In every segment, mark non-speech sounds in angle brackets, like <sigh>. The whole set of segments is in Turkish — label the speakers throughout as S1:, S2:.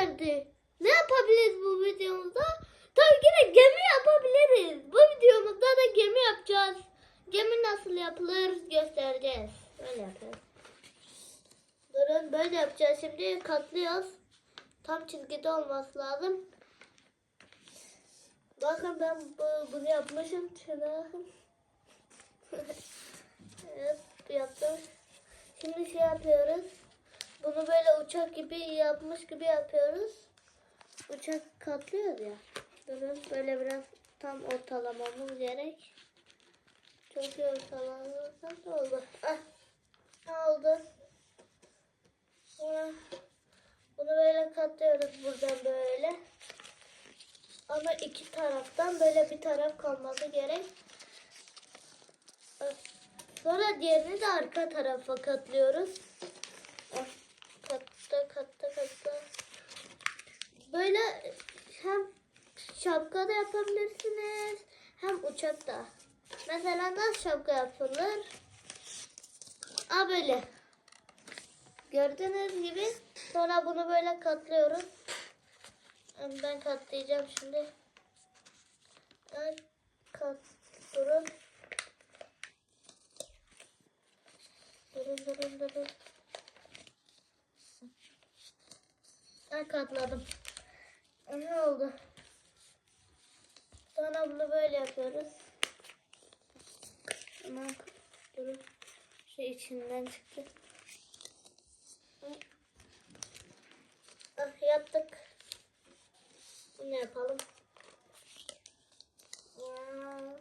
S1: geldi. Ne yapabiliriz bu videomuzda? Tabii ki de gemi yapabiliriz. Bu videomuzda da gemi yapacağız. Gemi nasıl yapılır göstereceğiz. Böyle yapıyoruz. Durun böyle yapacağız. Şimdi katlıyoruz. Tam çizgide olması lazım. Bakın ben bu, bunu yapmışım. Şuna. <laughs> evet yaptım. Şimdi şey yapıyoruz. Bunu uçak gibi yapmış gibi yapıyoruz. Uçak katlıyoruz ya. Durun böyle biraz tam ortalamamız gerek. Çok iyi ortalamamız oldu. Ah, oldu. Sonra bunu böyle katlıyoruz buradan böyle. Ama iki taraftan böyle bir taraf kalması gerek. Sonra diğerini de arka tarafa katlıyoruz. Katta katta katta. Böyle hem şapka da yapabilirsiniz hem uçakta. Mesela nasıl şapka yapılır? Aa böyle. Gördüğünüz gibi sonra bunu böyle katlıyoruz. Ben katlayacağım şimdi. Ben kat durun. Durun durun durun. Ben katladım. Ne oldu? Sonra bunu böyle yapıyoruz. Hemen durun. Şey içinden çıktı. Ah yaptık. Bunu yapalım. Ya.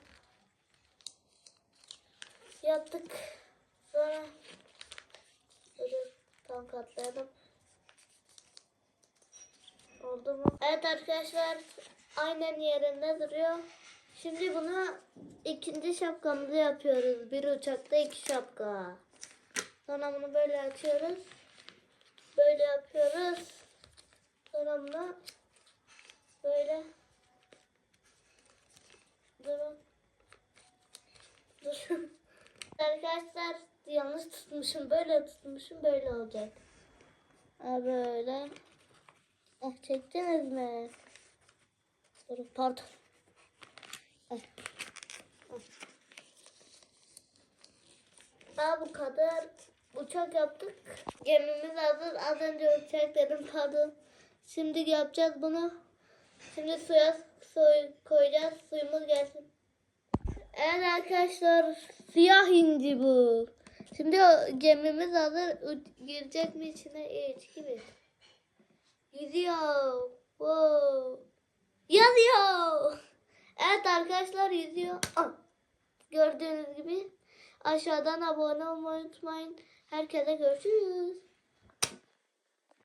S1: Yaptık. Sonra Durun. Tam katlayalım. Oldu mu? Evet arkadaşlar. Aynen yerinde duruyor. Şimdi bunu ikinci şapkamızı yapıyoruz. Bir uçakta iki şapka. Sonra bunu böyle açıyoruz. Böyle yapıyoruz. Sonra bunu böyle durun. Durun. <laughs> Arkadaşlar yanlış tutmuşum. Böyle tutmuşum. Böyle olacak. Böyle. Ah çektiniz mi? Durun pardon. Ah. Ah. Daha bu kadar uçak yaptık. Gemimiz hazır. Az önce uçak dedim pardon. Şimdi yapacağız bunu. Şimdi suya soy koyacağız. Suyumuz gelsin. Evet arkadaşlar siyah inci bu. Şimdi gemimiz hazır. Girecek mi içine? Üç gibi. Yüzüyor. Wow. Yazıyor. Evet arkadaşlar yüzüyor. Ah. Gördüğünüz gibi aşağıdan abone olmayı unutmayın. Herkese görüşürüz.